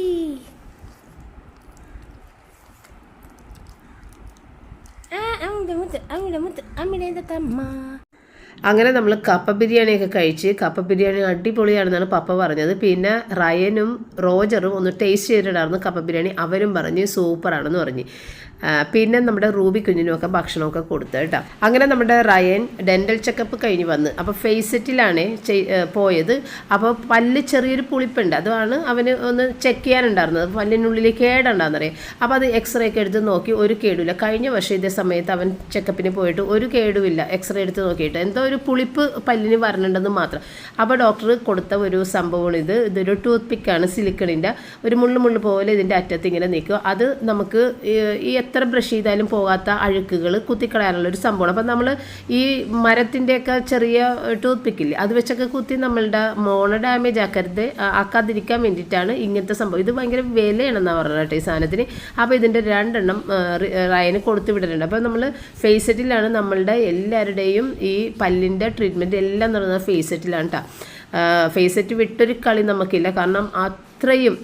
ആ അമ്മിടെ മുത്ത് അമ്മിടെ മുത്ത് അമ്മിടെ തമ്മ അങ്ങനെ നമ്മൾ കപ്പ ബിരിയാണിയൊക്കെ കഴിച്ച് കപ്പ ബിരിയാണി അടിപൊളിയാണെന്നാണ് പപ്പ പറഞ്ഞത്. പിന്നെ റയനും റോജറും ഒന്ന് ടേസ്റ്റ് ചെയ്തിട്ടുണ്ടായിരുന്നു കപ്പ ബിരിയാണി. അവരും പറഞ്ഞ് സൂപ്പറാണെന്ന് പറഞ്ഞ്. പിന്നെ നമ്മുടെ റൂബി കുഞ്ഞിനുമൊക്കെ ഭക്ഷണമൊക്കെ കൊടുത്തു കേട്ടോ. അങ്ങനെ നമ്മുടെ റയൻ ഡെന്റൽ ചെക്കപ്പ് കഴിഞ്ഞ് വന്ന്. അപ്പോൾ ഫേസറ്റിലാണ് പോയത്. അപ്പോൾ പല്ല് ചെറിയൊരു പുളിപ്പുണ്ട്. അതാണ് അവന് ഒന്ന് ചെക്ക് ചെയ്യാനുണ്ടായിരുന്നത്. പല്ലിനുള്ളിൽ കേടുണ്ടാകുന്നറിയാം അപ്പോൾ അത് എക്സ്റേ ഒക്കെ എടുത്ത് നോക്കി. ഒരു കേടുമില്ല. കഴിഞ്ഞ വർഷം ഇതേ സമയത്ത് അവൻ ചെക്കപ്പിന് പോയിട്ട് ഒരു കേടുമില്ല. എക്സ്റേ എടുത്ത് നോക്കിയിട്ട്. എന്തോ ഒരു പുളിപ്പ് പല്ലിന് വരണുണ്ടെന്ന് മാത്രം. അപ്പോൾ ഡോക്ടർ കൊടുത്ത ഒരു സംഭവമാണ് ഇത്. ഇതൊരു ടൂത്ത് പിക്കാണ് സിലിക്കണിന്റെ ഒരു മുള്ളു മുള്ളു പോലെ ഇതിന്റെ അറ്റത്ത് ഇങ്ങനെ നിൽക്കുക അത് നമുക്ക് ഈ എത്ര ബ്രഷ് ചെയ്താലും പോകാത്ത അഴുക്കുകൾ കുത്തിക്കളയാനുള്ള ഒരു സംഭവമാണ്. അപ്പം നമ്മൾ ഈ മരത്തിന്റെയൊക്കെ ചെറിയ ടൂത്ത് പിക്കില്ലേ അത് വെച്ചൊക്കെ കുത്തി നമ്മളുടെ മോണ ഡാമേജ് ആക്കരുത് ആക്കാതിരിക്കാൻ വേണ്ടിയിട്ടാണ് ഇങ്ങനത്തെ സംഭവം. ഇത് ഭയങ്കര വിലയാണെന്നാണ് പറഞ്ഞത് കേട്ടോ ഈ സാധനത്തിന്. അപ്പോൾ ഇതിന്റെ രണ്ടെണ്ണം റയന് കൊടുത്തു വിടലുണ്ട്. അപ്പോൾ നമ്മൾ ഫേസ് സെറ്റിലാണ് നമ്മളുടെ എല്ലാവരുടെയും ഈ പല്ലിന്റെ ട്രീറ്റ്മെന്റ് എല്ലാം നടന്നത് ഫേസ് സെറ്റിലാണ് കേട്ടോ ഫേസ് സെറ്റ് വിട്ടൊരു കളി നമുക്കില്ല. കാരണം അത്രയും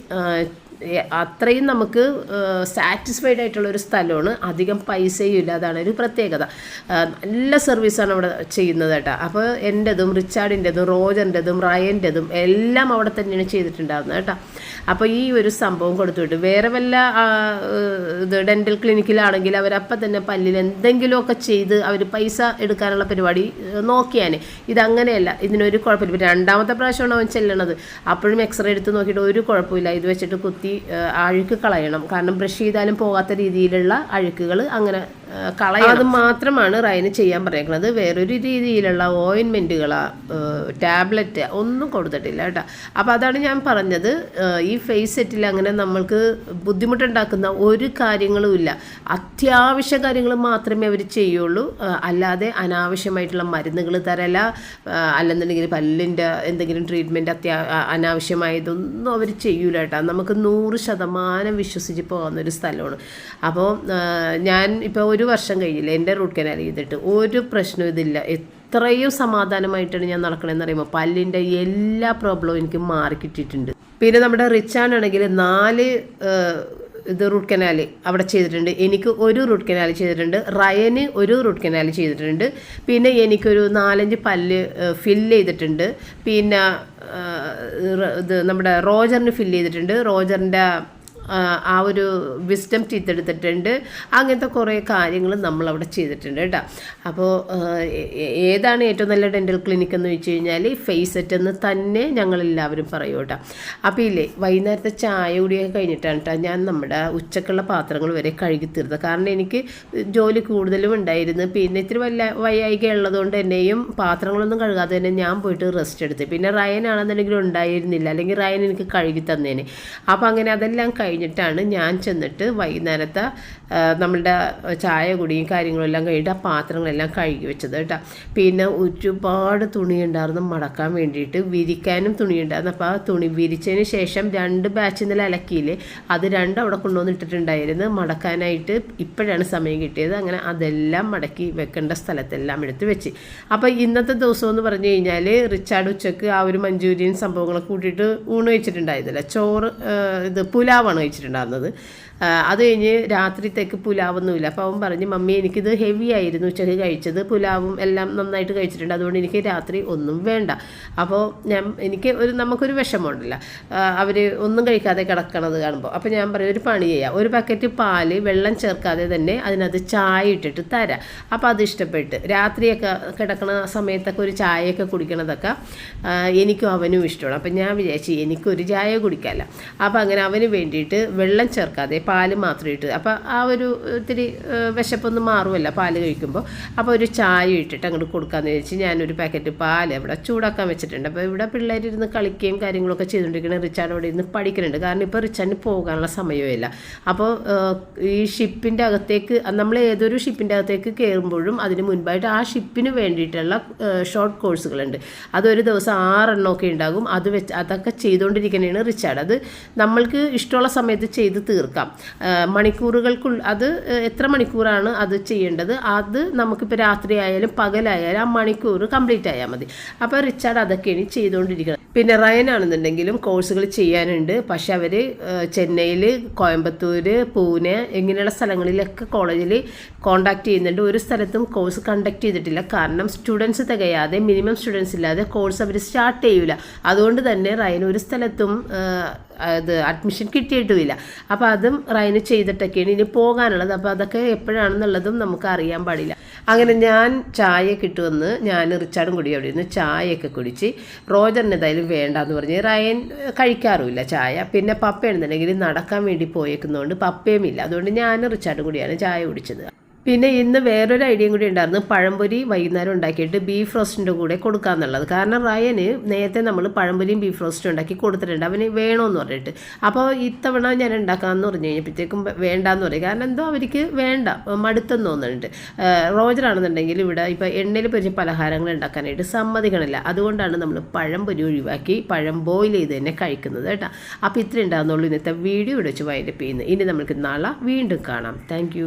അത്രയും നമുക്ക് സാറ്റിസ്ഫൈഡ് ആയിട്ടുള്ള ഒരു സ്ഥലമാണ്. അധികം പൈസയും ഇല്ല അതാണ് ഒരു പ്രത്യേകത. നല്ല സർവീസാണ് അവിടെ ചെയ്യുന്നത് കേട്ടോ. അപ്പോൾ എന്റെതും റിച്ചാർഡിന്റെതും റോജറിന്റെതും റയന്റെതും എല്ലാം അവിടെ തന്നെയാണ് ചെയ്തിട്ടുണ്ടാകുന്നത് കേട്ടോ. അപ്പോൾ ഈ ഒരു സംഭവം കൊടുത്തുവിട്ട് വേറെ വല്ല ഇത് ഡെന്റൽ ക്ലിനിക്കിലാണെങ്കിൽ അവരപ്പം തന്നെ പല്ലിൽ എന്തെങ്കിലുമൊക്കെ ചെയ്ത് അവർ പൈസ എടുക്കാനുള്ള പരിപാടി നോക്കിയാൽ ഇതങ്ങനെയല്ല. ഇതിനൊരു കുഴപ്പമില്ല. രണ്ടാമത്തെ പ്രാവശ്യമാണ് അവൻ ചെല്ലണത്. അപ്പോഴും എക്സ്റേ എടുത്ത് നോക്കിയിട്ട് ഒരു കുഴപ്പമില്ല. ഇത് വെച്ചിട്ട് കുത്തി ഏഹ്, അഴുക്ക് കളയണം. കാരണം ബ്രഷ് ചെയ്താലും പോകാത്ത രീതിയിലുള്ള അഴുക്കുകൾ അങ്ങനെ കളയണം. അത് മാത്രമാണ് റൈന് ചെയ്യാൻ പറയുന്നത് വേറൊരു രീതിയിലുള്ള ഓയിൻമെന്റുകളോ ടാബ്ലറ്റ് ഒന്നും കൊടുത്തിട്ടില്ല കേട്ടോ. അപ്പോൾ അതാണ് ഞാൻ പറഞ്ഞത്. ഈ ഫേസ് സെറ്റിൽ അങ്ങനെ നമ്മൾക്ക് ബുദ്ധിമുട്ടുണ്ടാക്കുന്ന ഒരു കാര്യങ്ങളും ഇല്ല. അത്യാവശ്യ കാര്യങ്ങൾ മാത്രമേ അവർ ചെയ്യുള്ളൂ. അല്ലാതെ അനാവശ്യമായിട്ടുള്ള മരുന്നുകൾ തരല അല്ലെന്നുണ്ടെങ്കിൽ പല്ലിന്റെ എന്തെങ്കിലും ട്രീറ്റ്മെന്റ് അത്യാ അനാവശ്യമായതൊന്നും അവർ ചെയ്യൂല കേട്ടോ. നമുക്ക് നൂറ് ശതമാനം വിശ്വസിച്ച് പോകുന്ന ഒരു സ്ഥലമാണ്. അപ്പോൾ ഞാൻ ഇപ്പോൾ ഒരു വർഷം കഴിഞ്ഞില്ല എന്റെ റൂട്ട് കനാൽ ചെയ്തിട്ട് ഒരു പ്രശ്നവും ഇതില്ല. എത്രയും സമാധാനമായിട്ടാണ് ഞാൻ നടക്കണമെന്ന് പറയുമ്പോൾ പല്ലിന്റെ എല്ലാ പ്രോബ്ലവും എനിക്ക് മാറി കിട്ടിയിട്ടുണ്ട്. പിന്നെ നമ്മുടെ റിച്ചാൻ ആണെങ്കിൽ നാല് ഇത് റൂട്ട് കനാൽ അവിടെ ചെയ്തിട്ടുണ്ട്. എനിക്ക് ഒരു റൂട്ട് കനാൽ ചെയ്തിട്ടുണ്ട്. റയന് ഒരു റൂട്ട് കനാൽ ചെയ്തിട്ടുണ്ട്. പിന്നെ എനിക്കൊരു നാലഞ്ച് പല്ല് ഫില്ല് ചെയ്തിട്ടുണ്ട്. പിന്നെ ഇത് നമ്മുടെ റോജറിന് ഫില്ല് ചെയ്തിട്ടുണ്ട്. റോജറിന്റെ ആ, ഒരു വിസ്ഡം ടീത്ത് എടുത്തിട്ടുണ്ട്. അങ്ങനത്തെ കുറേ കാര്യങ്ങൾ നമ്മളവിടെ ചെയ്തിട്ടുണ്ട് കേട്ടോ. അപ്പോൾ ഏതാണ് ഏറ്റവും നല്ല ഡെന്റൽ ക്ലിനിക് എന്ന് വെച്ച് കഴിഞ്ഞാൽ ഫേസ് സെറ്റ് എന്ന് തന്നെ ഞങ്ങളെല്ലാവരും പറയും കേട്ടോ. അപ്പോൾ ഇല്ലേ വൈകുന്നേരത്തെ ചായ കൂടിയൊക്കെ കഴിഞ്ഞിട്ടാണ് കേട്ടോ ഞാൻ നമ്മുടെ ഉച്ചക്കുള്ള പാത്രങ്ങൾ വരെ കഴുകി തീർത്തത്. കാരണം എനിക്ക് ജോലി കൂടുതലും ഉണ്ടായിരുന്നു. പിന്നെ ഇത്തിരി വല്ല വയ്യായിക ഉള്ളതുകൊണ്ട് എന്നെയും പാത്രങ്ങളൊന്നും കഴുകാതെ തന്നെ ഞാൻ പോയിട്ട് റെസ്റ്റ് എടുത്ത്. പിന്നെ റയൻ ആണെന്നുണ്ടെങ്കിലും ഉണ്ടായിരുന്നില്ല. അല്ലെങ്കിൽ റയൻ എനിക്ക് കഴുകി തന്നേനെ. അപ്പോൾ അങ്ങനെ അതെല്ലാം കഴിഞ്ഞിട്ടാണ് ഞാൻ ചെന്നിട്ട് വൈകുന്നേരത്തെ നമ്മളുടെ ചായ കുടിയും കാര്യങ്ങളെല്ലാം കഴിഞ്ഞിട്ട് ആ പാത്രങ്ങളെല്ലാം കഴുകി വെച്ചത് കേട്ടോ. പിന്നെ ഒരുപാട് തുണി ഉണ്ടായിരുന്നു മടക്കാൻ വേണ്ടിയിട്ട്. വിരിക്കാനും തുണി ഉണ്ടായിരുന്നു. അപ്പോൾ ആ തുണി വിരിച്ചതിന് ശേഷം രണ്ട് ബാച്ച് ഇന്നലെ അലക്കിയില്ലേ അത് രണ്ടും അവിടെ കൊണ്ടുവന്ന് ഇട്ടിട്ടുണ്ടായിരുന്നു. മടക്കാനായിട്ട് ഇപ്പോഴാണ് സമയം കിട്ടിയത്. അങ്ങനെ അതെല്ലാം മടക്കി വെക്കേണ്ട സ്ഥലത്തെല്ലാം എടുത്ത് വെച്ച്. അപ്പോൾ ഇന്നത്തെ ദിവസം എന്ന് പറഞ്ഞു കഴിഞ്ഞാൽ റിച്ചാർഡ് ഉച്ചയ്ക്ക് ആ ഒരു മഞ്ചൂരിയൻ സംഭവങ്ങളൊക്കെ കൂട്ടിയിട്ട് ഊണ് വെച്ചിട്ടുണ്ടായിരുന്നില്ല ചോറ് ഇത് പുലാവാണ് കഴിച്ചിട്ടുണ്ടായിരുന്നത്. അത് കഴിഞ്ഞ് രാത്രിത്തേക്ക് പുലാവൊന്നുമില്ല. അപ്പോൾ അവൻ പറഞ്ഞു മമ്മി എനിക്കിത് ഹെവി ആയിരുന്നു ഉച്ചയ്ക്ക് കഴിച്ചത്. പുലാവും എല്ലാം നന്നായിട്ട് കഴിച്ചിട്ടുണ്ട്. അതുകൊണ്ട് എനിക്ക് രാത്രി ഒന്നും വേണ്ട. അപ്പോൾ ഞാൻ എനിക്ക് ഒരു നമുക്കൊരു വിഷമമുണ്ടല്ല. അവർ ഒന്നും കഴിക്കാതെ കിടക്കണത് കാണുമ്പോൾ അപ്പോൾ ഞാൻ പറയും ഒരു പണി ചെയ്യാം. ഒരു പാക്കറ്റ് പാൽ വെള്ളം ചേർക്കാതെ തന്നെ അതിനകത്ത് ചായ ഇട്ടിട്ട് തരാം. അപ്പോൾ അത് ഇഷ്ടപ്പെട്ട് രാത്രിയൊക്കെ കിടക്കണ സമയത്തൊക്കെ ഒരു ചായയൊക്കെ കുടിക്കണതൊക്കെ എനിക്കും അവനും ഇഷ്ടമാണ്. അപ്പം ഞാൻ വിചാരിച്ചു എനിക്കൊരു ചായ കുടിക്കാമല്ല. അപ്പോൾ അങ്ങനെ അവന് വേണ്ടിയിട്ട് വെള്ളം ചേർക്കാതെ പാൽ മാത്രം ഇട്ട്. അപ്പോൾ ആ ഒരു ഇത്തിരി വിശപ്പൊന്നും മാറുമല്ല പാൽ കഴിക്കുമ്പോൾ അപ്പോൾ ഒരു ചായ ഇട്ടിട്ട് അങ്ങോട്ട് കൊടുക്കാമെന്ന് വിചാരിച്ച് ഞാനൊരു പാക്കറ്റ് പാൽ ഇവിടെ ചൂടാക്കാൻ വെച്ചിട്ടുണ്ട്. അപ്പോൾ ഇവിടെ പിള്ളേരിരുന്ന് കളിക്കുകയും കാര്യങ്ങളൊക്കെ ചെയ്തുകൊണ്ടിരിക്കുന്ന റിച്ചാർഡ് അവിടെ ഇരുന്ന് പഠിക്കുന്നുണ്ട് കാരണം ഇപ്പോൾ റിച്ചാർഡിന് പോകാനുള്ള സമയമില്ല അപ്പോൾ ഈ ഷിപ്പിന്റെ അകത്തേക്ക് നമ്മൾ ഏതൊരു ഷിപ്പിന്റെ അകത്തേക്ക് കയറുമ്പോഴും അതിന് മുൻപായിട്ട് ആ ഷിപ്പിന് വേണ്ടിയിട്ടുള്ള ഷോർട്ട് കോഴ്സുകളുണ്ട്. അതൊരു ദിവസം ആറെണ്ണമൊക്കെ ഉണ്ടാകും. അത് വെച്ച് അതൊക്കെ ചെയ്തുകൊണ്ടിരിക്കുന്നതാണ് റിച്ചാർഡ്. അത് നമ്മൾക്ക് ഇഷ്ടമുള്ള സമയത്ത് ചെയ്ത് തീർക്കാം. മണിക്കൂറുകൾക്കുൾ അത് എത്ര മണിക്കൂറാണ് അത് ചെയ്യേണ്ടത്? അത് നമുക്കിപ്പോൾ രാത്രി ആയാലും പകലായാലും ആ മണിക്കൂർ കംപ്ലീറ്റ് ആയാൽ മതി. അപ്പോൾ റിച്ചാർഡ് അതൊക്കെയാണ് ചെയ്തുകൊണ്ടിരിക്കുന്നത് പിന്നെ റയൻ ആണെന്നുണ്ടെങ്കിലും കോഴ്സുകൾ ചെയ്യാനുണ്ട്. പക്ഷെ അവർ ചെന്നൈയിൽ കോയമ്പത്തൂർ പൂനെ ഇങ്ങനെയുള്ള സ്ഥലങ്ങളിലൊക്കെ കോളേജിൽ കോണ്ടാക്ട് ചെയ്യുന്നുണ്ട്. ഒരു സ്ഥലത്തും കോഴ്സ് കണ്ടക്ട് ചെയ്തിട്ടില്ല. കാരണം സ്റ്റുഡൻസ് തികയാതെ മിനിമം സ്റ്റുഡൻസ് ഇല്ലാതെ കോഴ്സ് അവർ സ്റ്റാർട്ട് ചെയ്യൂല. അതുകൊണ്ട് തന്നെ റയൻ ഒരു സ്ഥലത്തും അത് അഡ്മിഷൻ കിട്ടിയിട്ടുമില്ല. അപ്പോൾ അതും റൈന് ചെയ്തിട്ടൊക്കെയാണ് ഇനി പോകാനുള്ളത്. അപ്പോൾ അതൊക്കെ എപ്പോഴാണെന്നുള്ളതും നമുക്ക് അറിയാൻ പാടില്ല. അങ്ങനെ ഞാൻ ചായ കിട്ടുമെന്ന് ഞാൻ റിച്ചാർഡും കൂടി അവിടെ ഇരുന്ന് ചായയൊക്കെ കുടിച്ച് റോജറിന് എന്തായാലും വേണ്ടെന്ന് പറഞ്ഞ് റയൻ കഴിക്കാറുമില്ല ചായ. പിന്നെ പപ്പയാണെന്നുണ്ടെങ്കിൽ നടക്കാൻ വേണ്ടി പോയേക്കുന്നതുകൊണ്ട് പപ്പയും ഇല്ല അതുകൊണ്ട് ഞാൻ റിച്ചാർഡും കൂടിയാണ് ചായ കുടിച്ചത്. പിന്നെ ഇന്ന് വേറൊരു ഐഡിയയും കൂടി ഉണ്ടായിരുന്നു. പഴംപൊരി വൈകുന്നേരം ഉണ്ടാക്കിയിട്ട് ബീഫ് റോസ്റ്റിന്റെ കൂടെ കൊടുക്കാന്നുള്ളത് കാരണം റയന് നേരത്തെ നമ്മൾ പഴംപൊരിയും ബീഫ് റോസ്റ്റും ഉണ്ടാക്കി കൊടുത്തിട്ടുണ്ട്. അവന് വേണമെന്ന് പറഞ്ഞിട്ട്. അപ്പോൾ ഇത്തവണ ഞാൻ ഉണ്ടാക്കാമെന്ന് പറഞ്ഞു കഴിഞ്ഞപ്പോഴത്തേക്കും വേണ്ടാന്ന് പറയും കാരണം എന്തോ അവർക്ക് വേണ്ട മടുത്തെന്ന് തോന്നുന്നുണ്ട്. റോജറാണെന്നുണ്ടെങ്കിൽ ഇവിടെ ഇപ്പോൾ എണ്ണയിൽ പൊരിച്ച പലഹാരങ്ങൾ ഉണ്ടാക്കാനായിട്ട് സമ്മതിക്കണില്ല. അതുകൊണ്ടാണ് നമ്മൾ പഴംപൊരി ഒഴിവാക്കി പഴം ബോയിൽ ചെയ്ത് തന്നെ കഴിക്കുന്നത് കേട്ടോ. അപ്പോൾ ഇത്രയും ഉണ്ടാകുന്നുള്ളൂ ഇന്നത്തെ വീഡിയോ ഇവിടെ വെച്ച് വൈൻഡപ്പ് ചെയ്യുന്നത് ഇനി നമുക്ക് നാളെ വീണ്ടും കാണാം. താങ്ക്